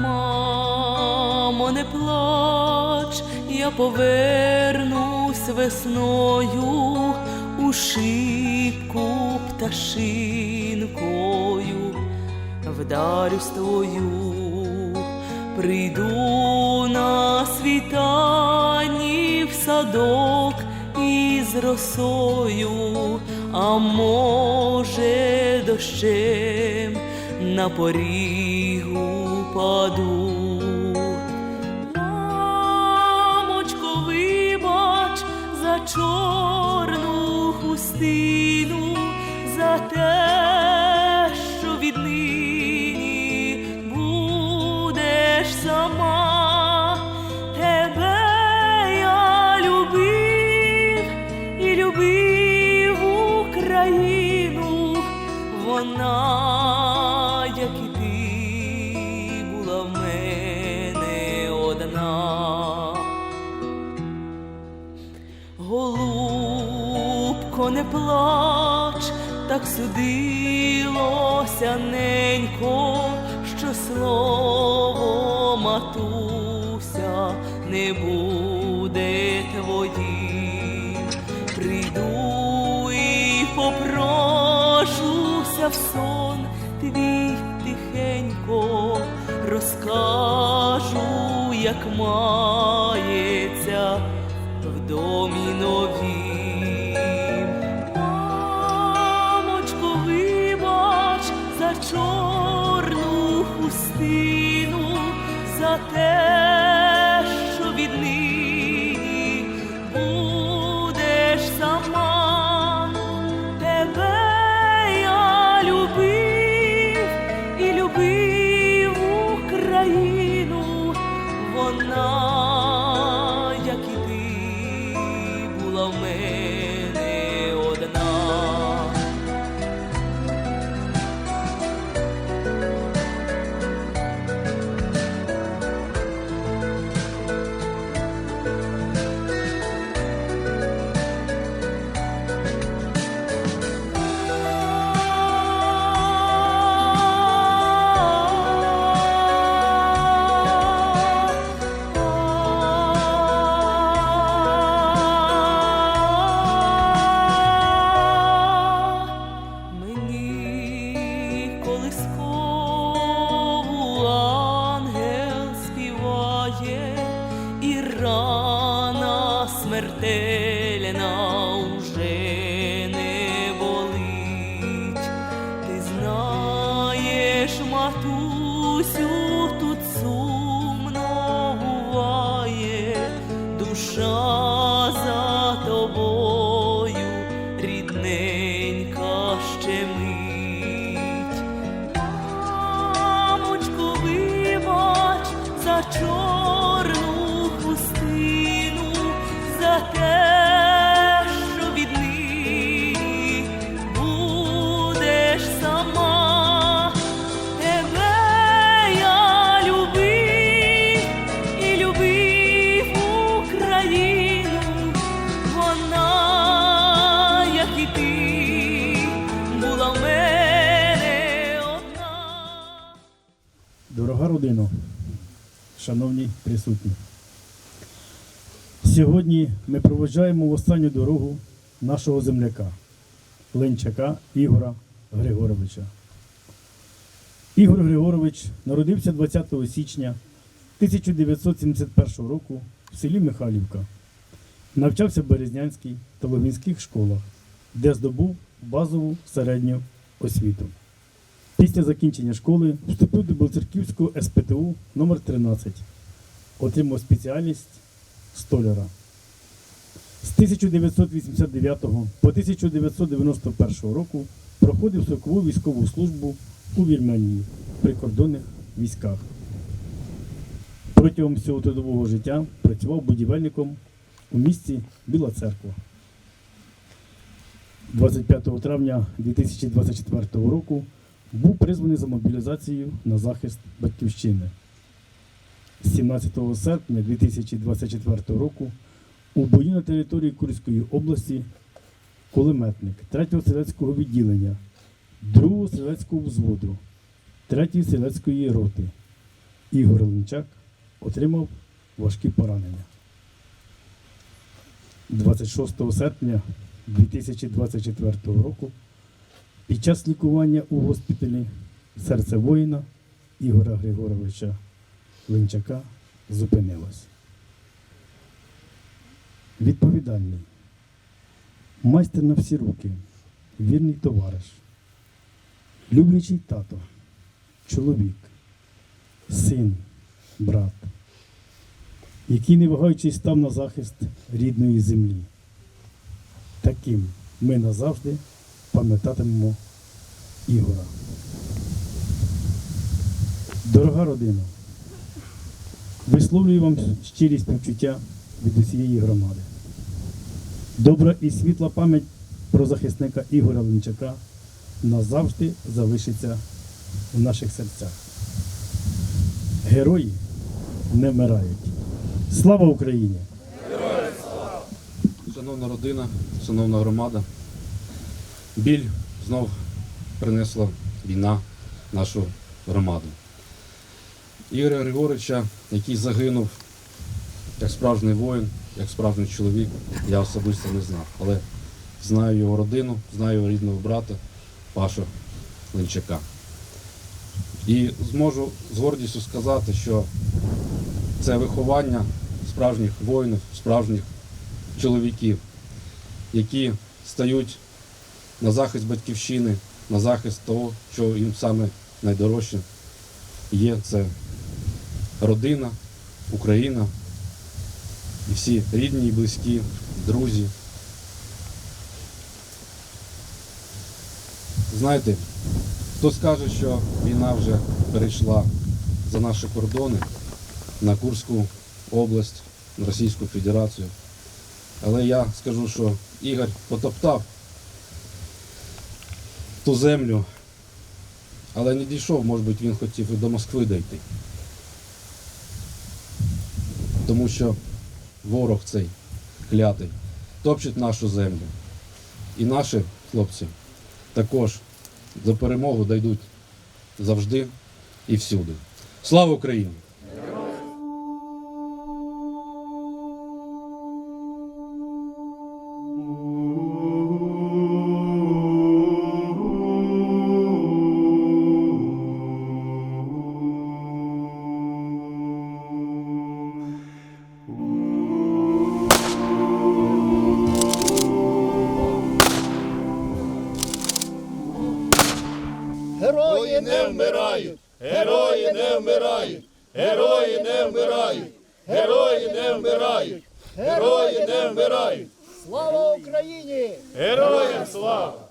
Мамо, не плач, я повернусь весною у шибку пташинкою, вдарюсь твою, прийду на світанні в садок із росою, а може дощем на порігу паду. Мамочко, вибач за чорну хустину, за те, Голубко, не плач, так судилося ненько, що слово матуся не буде твоїм. Прийду і попрошуся в сон твій тихенько, розкажу, як мається в домі новім. Чорну хустину, за те, Дорога родино, шановні присутні. Сьогодні ми проводжаємо в останню дорогу нашого земляка, Ленчака Ігора Григоровича. Ігор Григорович народився 20 січня 1971 року в селі Михайлівка. Навчався в Березнянській та Логінських школах, де здобув базову середню освіту. Після закінчення школи вступив до Белцерківського СПТУ номер 13 Отримав спеціальність столяра. З 1989 по 1991 року проходив строкову військову службу у Вірменії в прикордонних військах. Протягом всього трудового життя працював будівельником у місті Біла Церква. 25 травня 2024 року був призваний за мобілізацію на захист Батьківщини. 17 серпня 2024 року у бою на території Курської області кулеметник 3-го стрілецького відділення, 2-го стрілецького взводу, 3-ї стрілецької роти Ігор Ленчак отримав важкі поранення. 26 серпня 2024 року під час лікування у госпіталі серце воїна Ігора Григоровича Ленчака зупинилось. Відповідальний, майстер на всі руки, вірний товариш, люблячий тато, чоловік, син, брат, який, не вагаючись, став на захист рідної землі. Таким ми назавжди пам'ятатимемо Ігора. Дорога родина, висловлюю вам щирі співчуття від усієї громади. Добра і світла пам'ять про захисника Ігоря Ленчака назавжди залишиться в наших серцях. Герої не вмирають. Слава Україні! Шановна родина, шановна громада, біль знов принесла війна нашу громаду. Ігоря Григоровича, який загинув як справжній воїн, як справжній чоловік, я особисто не знав. Але знаю його родину, знаю його рідного брата Пашу Ленчака. І зможу з гордістю сказати, що це виховання справжніх воїнів, справжніх чоловіків, які стають на захист батьківщини, на захист того, що їм саме найдорожче є це родина, Україна і всі рідні близькі, друзі. Знаєте, хто скаже, що війна вже перейшла за наші кордони на Курську область, на Російську Федерацію. Але я скажу, що Ігор потоптав ту землю, але не дійшов, може бути, він хотів і до Москви дійти. Тому що ворог цей клятий топчить нашу землю. І наші хлопці також до перемоги дійдуть завжди і всюди. Слава Україні! Герої не вмирають! Герої не вмирають! Герої не вмирають! Герої не вмирають! Герої не вмирають! Слава Україні! Героям слава!